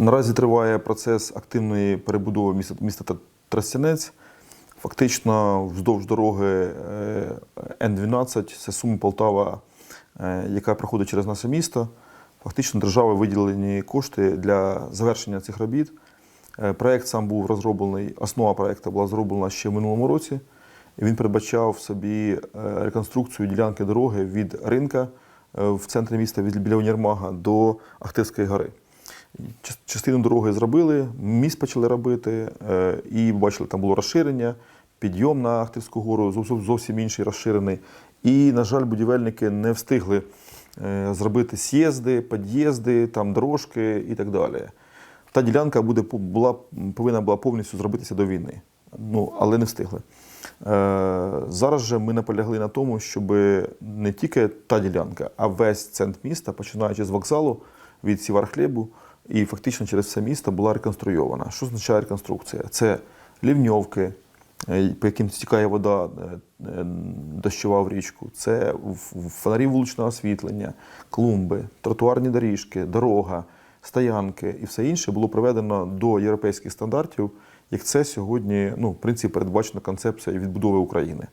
Наразі триває процес активної перебудови міста, міста Тр- Тростянець. Фактично вздовж дороги е, Н-12, це Суми Полтава, е, яка проходить через наше місто. Фактично державою виділені кошти для завершення цих робіт. Е, Проект сам був розроблений, основа проекту була зроблена ще в минулому році. Він передбачав собі реконструкцію ділянки дороги від ринка в центрі міста біля Універмага до Ахтирської гори. Част- Частину дороги зробили, міст почали робити, е, і бачили, там було розширення, підйом на Ахтирську гору, зовсім, інший розширений. І, на жаль, будівельники не встигли е, зробити з'їзди, під'їзди, там дорожки і так далі. Та ділянка буде, була, повинна була повністю зробитися до війни, ну, але не встигли. Е, зараз же ми наполягли на тому, щоб не тільки та ділянка, а весь центр міста, починаючи з вокзалу від Сівархлебу, і фактично через все місто була реконструйована. Що означає реконструкція? Це лівньовки, е, по яким стікає вода е, е, дощова в річку, це фонарі вуличного освітлення, клумби, тротуарні доріжки, дорога, стоянки і все інше було приведено до європейських стандартів, як це сьогодні, ну, в принципі, передбачена концепція відбудови України.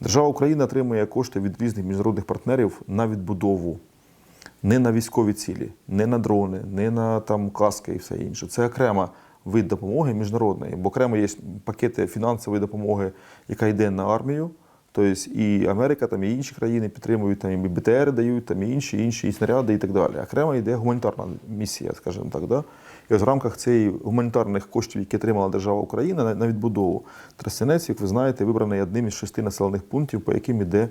Держава Україна отримує кошти від різних міжнародних партнерів на відбудову не на військові цілі, не на дрони, не на там каски і все інше. Це окрема вид допомоги міжнародної, бо окремо є пакети фінансової допомоги, яка йде на армію. Тобто і Америка, там і інші країни підтримують, там і БТР дають, там і інші, інші і снаряди і так далі. Окремо йде гуманітарна місія, скажімо так. Да? І ось в рамках цієї гуманітарних коштів, які отримала держава Україна на, відбудову, Тростянець, як ви знаєте, вибраний одним із шести населених пунктів, по яким йде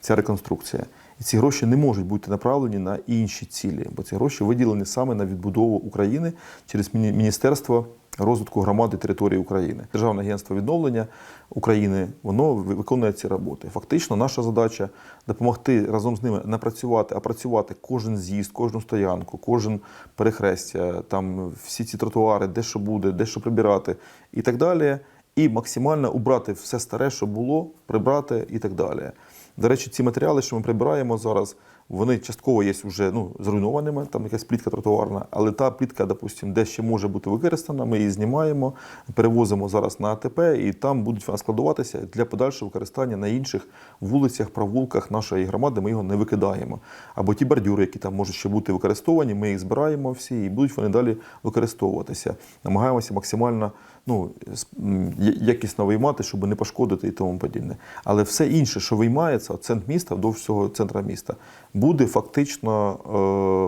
ця реконструкція. І ці гроші не можуть бути направлені на інші цілі, бо ці гроші виділені саме на відбудову України через Міністерство розвитку громади території України. Державне агентство відновлення України воно ви- виконує ці роботи. Фактично, наша задача допомогти разом з ними напрацювати, опрацювати кожен з'їзд, кожну стоянку, кожен перехрестя, там всі ці тротуари, де що буде, де що прибирати і так далі. І максимально убрати все старе, що було, прибрати і так далі. До речі, ці матеріали, що ми прибираємо зараз, вони частково є вже ну, зруйнованими, там якась плітка тротуарна, але та плітка, допустимо, де ще може бути використана, ми її знімаємо, перевозимо зараз на АТП, і там будуть вона складуватися для подальшого використання на інших вулицях, провулках нашої громади. Ми його не викидаємо. Або ті бордюри, які там можуть ще бути використовані, ми їх збираємо всі, і будуть вони далі використовуватися. Намагаємося максимально ну, якісно виймати, щоб не пошкодити і тому подібне. Але все інше, що виймається, центр міста, вдовж всього центра міста, буде фактично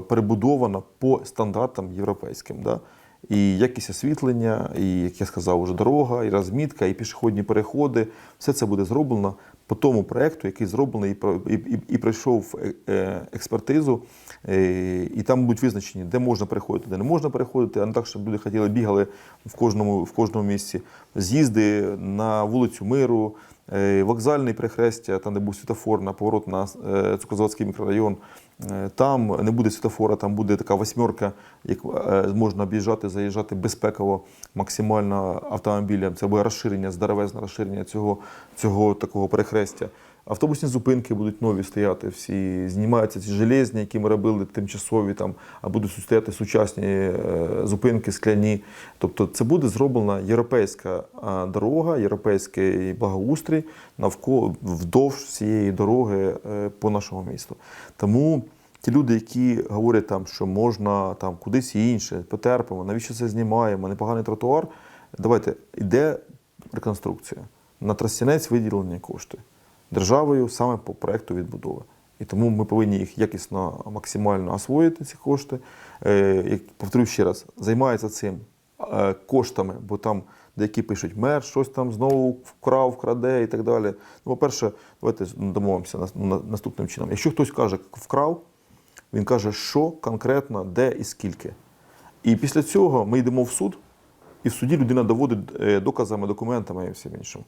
е, перебудовано по стандартам європейським. Да? І якість освітлення, і, як я сказав, вже дорога, і розмітка, і пішохідні переходи. Все це буде зроблено по тому проекту, який зроблений і, і, і, пройшов е, е, експертизу. Е, І там будуть визначені, де можна переходити, де не можна переходити, а не так, щоб люди хотіли бігали в кожному, в кожному місці. З'їзди на вулицю Миру, вокзальний прихрестя, там де був світофор на поворот на Цукозаводський Цукрозаводський мікрорайон. Е, Там не буде світофора, там буде така восьмерка, як е, можна об'їжджати, заїжджати безпеково максимально автомобілям. Це буде розширення, здоровезне розширення цього, цього такого перехрестя. Автобусні зупинки будуть нові стояти, всі знімаються ці железні, які ми робили тимчасові, там, а будуть стояти сучасні е, зупинки, скляні. Тобто це буде зроблена європейська дорога, європейський благоустрій навколо вдовж всієї дороги е, по нашому місту. Тому ті люди, які говорять, там, що можна там, кудись інше, потерпимо, навіщо це знімаємо, непоганий тротуар. Давайте, йде реконструкція. На Тростянець виділені кошти державою саме по проекту відбудови. І тому ми повинні їх якісно максимально освоїти, ці кошти. Е, як повторюю ще раз, займається цим е, коштами, бо там деякі пишуть, мер щось там знову вкрав, вкраде і так далі. Ну, по-перше, давайте домовимося на- на- наступним чином. Якщо хтось каже вкрав, він каже, що конкретно, де і скільки. І після цього ми йдемо в суд, і в суді людина доводить е, доказами, документами і всім іншим.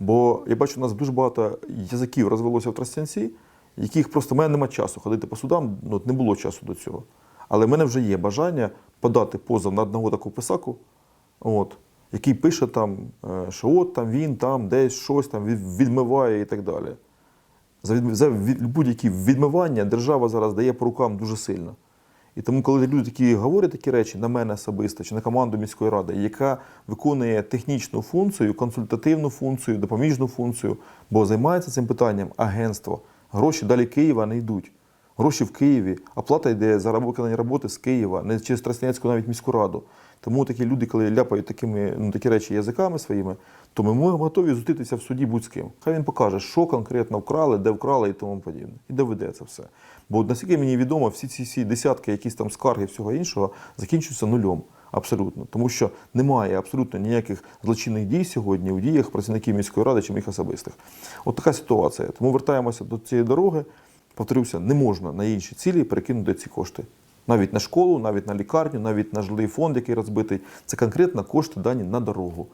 Бо я бачу, у нас дуже багато язиків розвелося в Тростянці, яких просто в мене немає часу ходити по судам, ну, не було часу до цього. Але в мене вже є бажання подати позов на одного такого писаку, от, який пише там, е, що от там він там десь щось там відмиває і так далі. За, будь-які відмивання держава зараз дає по рукам дуже сильно. І тому, коли люди такі говорять такі речі на мене особисто чи на команду міської ради, яка виконує технічну функцію, консультативну функцію, допоміжну функцію, бо займається цим питанням агентство, гроші далі Києва не йдуть. Гроші в Києві, оплата йде за виконання роботи з Києва, не через Тростянецьку навіть міську раду. Тому такі люди, коли ляпають такими, ну, такі речі язиками своїми, то ми готові зустрітися в суді будь з ким. Хай він покаже, що конкретно вкрали, де вкрали і тому подібне. І доведе це все. Бо наскільки мені відомо, всі ці всі десятки, якісь там скарги, всього іншого, закінчуються нульом. Абсолютно, тому що немає абсолютно ніяких злочинних дій сьогодні у діях працівників міської ради чи моїх особистих. От така ситуація. Тому вертаємося до цієї дороги. Повторюся, не можна на інші цілі перекинути ці кошти. Навіть на школу, навіть на лікарню, навіть на жилий фонд, який розбитий. Це конкретно кошти дані на дорогу.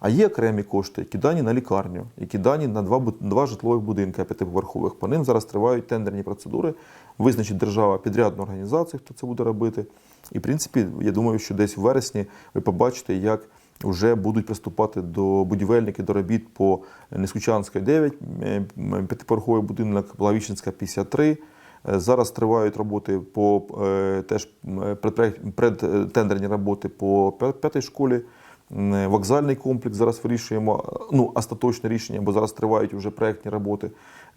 А є окремі кошти, які дані на лікарню, які дані на два, два житлових будинки п'ятиповерхових. По ним зараз тривають тендерні процедури. Визначить держава підрядну організацію, хто це буде робити. І, в принципі, я думаю, що десь в вересні ви побачите, як вже будуть приступати до будівельники до робіт по Нескучанська 9, е, п'ятиповерховий будинок Благовіщенська 53. Е, Зараз тривають роботи по е, теж м, предтендерні роботи по п'ятій школі. Е, Вокзальний комплекс зараз вирішуємо. е, Ну, остаточне рішення, бо зараз тривають вже проєктні роботи.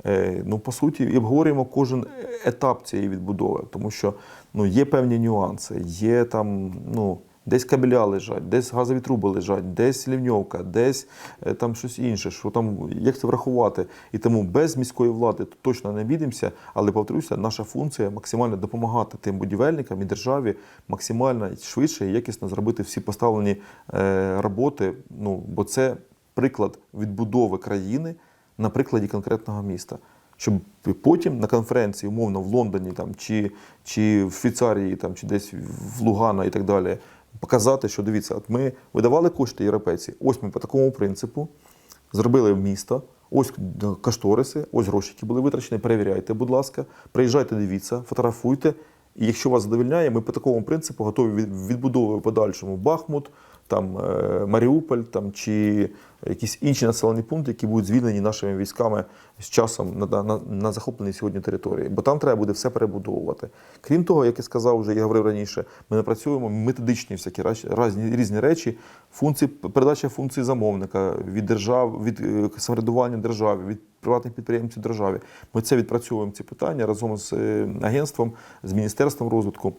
Е, Ну, по суті, і обговорюємо кожен етап цієї відбудови, тому що ну, є певні нюанси, є там, ну. Десь кабеля лежать, десь газові труби лежать, десь лівньовка, десь е, там щось інше. Що там, як це врахувати? І тому без міської влади тут точно не обійдемося, але повторюся, наша функція максимально допомагати тим будівельникам і державі максимально швидше і якісно зробити всі поставлені е, роботи. Ну, бо це приклад відбудови країни на прикладі конкретного міста. Щоб потім на конференції, умовно, в Лондоні там, чи, чи в Швейцарії, там, чи десь в Лугана і так далі, показати, що дивіться, от ми видавали кошти європейці, ось ми по такому принципу зробили місто, ось кошториси, ось гроші, які були витрачені, перевіряйте, будь ласка, приїжджайте, дивіться, фотографуйте. І якщо вас задовільняє, ми по такому принципу готові від- відбудовувати подальшому Бахмут, там, е, Маріуполь там, чи якісь інші населені пункти, які будуть звільнені нашими військами з часом на, на, на захопленій сьогодні території. Бо там треба буде все перебудовувати. Крім того, як я сказав, вже я говорив раніше, ми напрацюємо методичні всякі різні, різні речі, функції, передача функцій замовника від держав, від е, самоврядування держави, від приватних підприємців державі. Ми це відпрацьовуємо ці питання разом з е, агентством, з міністерством розвитку.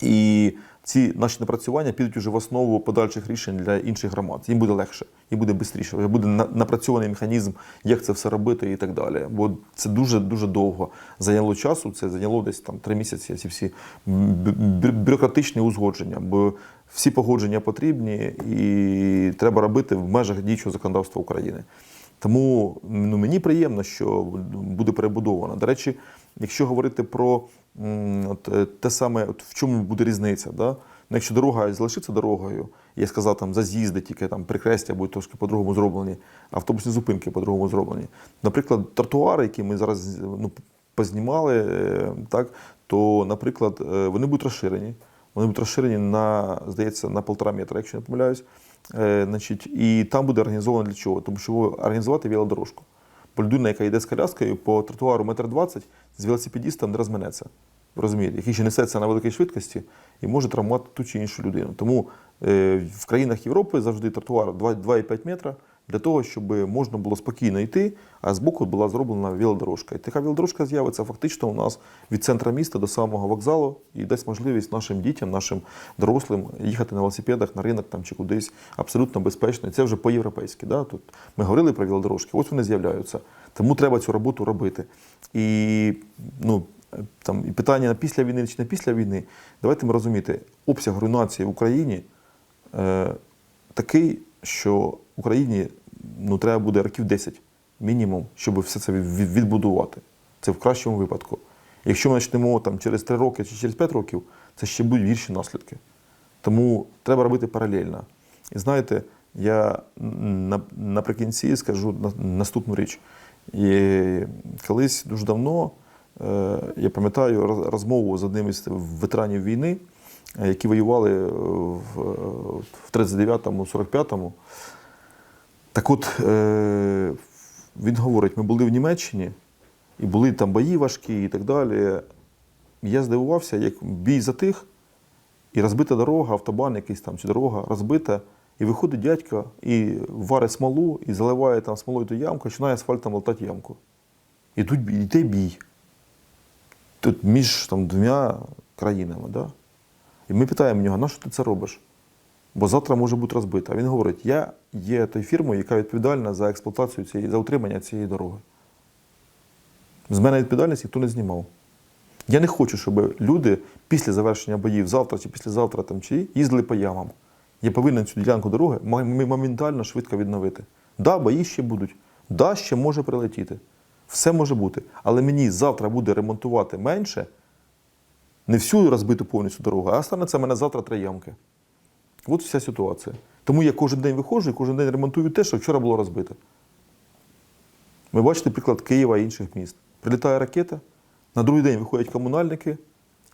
І ці наші напрацювання підуть уже в основу подальших рішень для інших громад. Їм буде легше, їм буде швидше, вже буде напрацьований механізм, як це все робити і так далі. Бо це дуже дуже довго зайняло часу. Це зайняло десь там три місяці. Ці всі бю- бю- бюрократичні узгодження. Бо всі погодження потрібні і треба робити в межах діючого законодавства України. Тому ну, мені приємно, що буде перебудовано. До речі, якщо говорити про от, е, те саме, от в чому буде різниця, да? ну, якщо дорога залишиться дорогою, я сказав, там заз'їзди, тільки там прикрестя будуть трошки по-другому зроблені, автобусні зупинки по-другому зроблені. Наприклад, тротуари, які ми зараз ну, познімали, е, так, то, наприклад, е, вони будуть розширені. Вони будуть розширені на, здається, на полтора метра, якщо не помиляюсь. Значить, і там буде організовано для чого? Тому що організувати велодорожку. Людина, яка йде з коляскою по тротуару метр двадцять, з велосипедістом не розминеться. Розумієте, який ще несеться на великій швидкості і може травмувати ту чи іншу людину. Тому е, в країнах Європи завжди тротуар 2,5 метра для того, щоб можна було спокійно йти, а збоку була зроблена велодорожка. І така велодорожка з'явиться фактично у нас від центра міста до самого вокзалу і дасть можливість нашим дітям, нашим дорослим їхати на велосипедах на ринок там чи кудись абсолютно безпечно. І це вже по-європейськи. Да? Тут ми говорили про велодорожки, ось вони з'являються. Тому треба цю роботу робити. І ну, там, і питання після війни чи не після війни. Давайте ми розуміти, обсяг руйнації в Україні е, такий, що Україні ну, треба буде років 10 мінімум, щоб все це від- від- відбудувати. Це в кращому випадку. Якщо ми почнемо там, через 3 роки чи через 5 років, це ще будуть гірші наслідки. Тому треба робити паралельно. І знаєте, я наприкінці скажу наступну річ. І колись дуже давно, е, я пам'ятаю розмову з одним із ветеранів війни, е, які воювали в 39-му, 45-му. Так от е, він говорить: ми були в Німеччині, і були там бої важкі і так далі. я здивувався, як бій затих, і розбита дорога, автобан якийсь там, чи дорога розбита, і виходить дядько і варить смолу, і заливає там смолою ту ямку, починає асфальтом латати ямку. І тут йде бій. Тут між там, двома країнами. Да? І ми питаємо нього, на що ти це робиш? Бо завтра може бути розбита. Він говорить: я є тою фірмою, яка відповідальна за експлуатацію цієї, за утримання цієї дороги. З мене відповідальність ніхто не знімав. Я не хочу, щоб люди після завершення боїв завтра чи післязавтра там, чи їздили по ямам. Я повинен цю ділянку дороги моментально швидко відновити. Да, бої ще будуть. Да, ще може прилетіти. Все може бути. Але мені завтра буде ремонтувати менше, не всю розбиту повністю дорогу, а станеться в мене завтра три ямки. От вся ситуація. Тому я кожен день виходжу і кожен день ремонтую те, що вчора було розбите. Ви бачите приклад Києва і інших міст. Прилітає ракета, на другий день виходять комунальники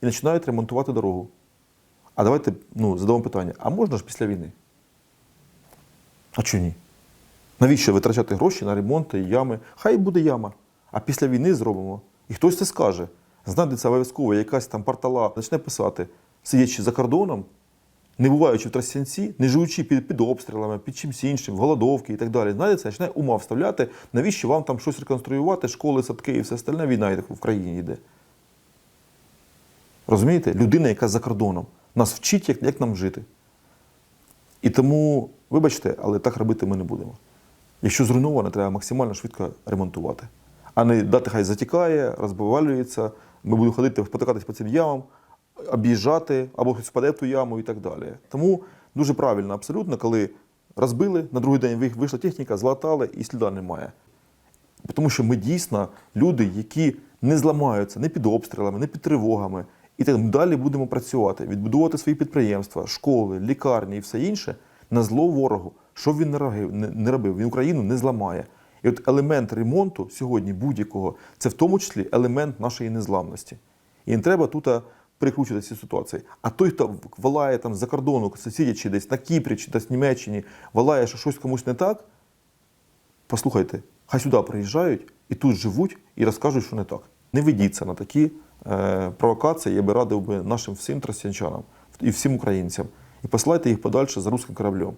і починають ремонтувати дорогу. А давайте ну, задамо питання: а можна ж після війни? А чого ні? Навіщо витрачати гроші на ремонти, ями? Хай буде яма. А після війни зробимо. І хтось це скаже. Знайдеться обов'язково якась там портала, почне писати, сидячи за кордоном, не буваючи в Тростянці, не живучи під, під обстрілами, під чимось іншим, в голодовки і так далі, знайдеться, почне ума вставляти, навіщо вам там щось реконструювати, школи, садки і все остальне, війна в країні йде. Розумієте? Людина, яка за кордоном, нас вчить, як, як нам жити. І тому, вибачте, але так робити ми не будемо. Якщо зруйноване, треба максимально швидко ремонтувати. А не дати хай затікає, розбивалюється, ми будемо ходити, потикатись по цим ямам, об'їжджати, або впаде ту яму і так далі. Тому дуже правильно, абсолютно, коли розбили, на другий день вийшла техніка, златали і сліда немає. Тому що ми дійсно люди, які не зламаються не під обстрілами, не під тривогами. І так далі будемо працювати, відбудувати свої підприємства, школи, лікарні і все інше на зло ворогу. Що б він не робив, він Україну не зламає. І от елемент ремонту сьогодні будь-якого це в тому числі елемент нашої незламності. І не треба тут перекручувати ці ситуації. А той, хто волає там за кордону, сидячи десь на Кіпрі чи десь в Німеччині, волає, що щось комусь не так, послухайте, хай сюди приїжджають і тут живуть і розкажуть, що не так. Не ведіться на такі е, провокації, я би радив би нашим всім тростянчанам і всім українцям. І посилайте їх подальше за руським кораблем.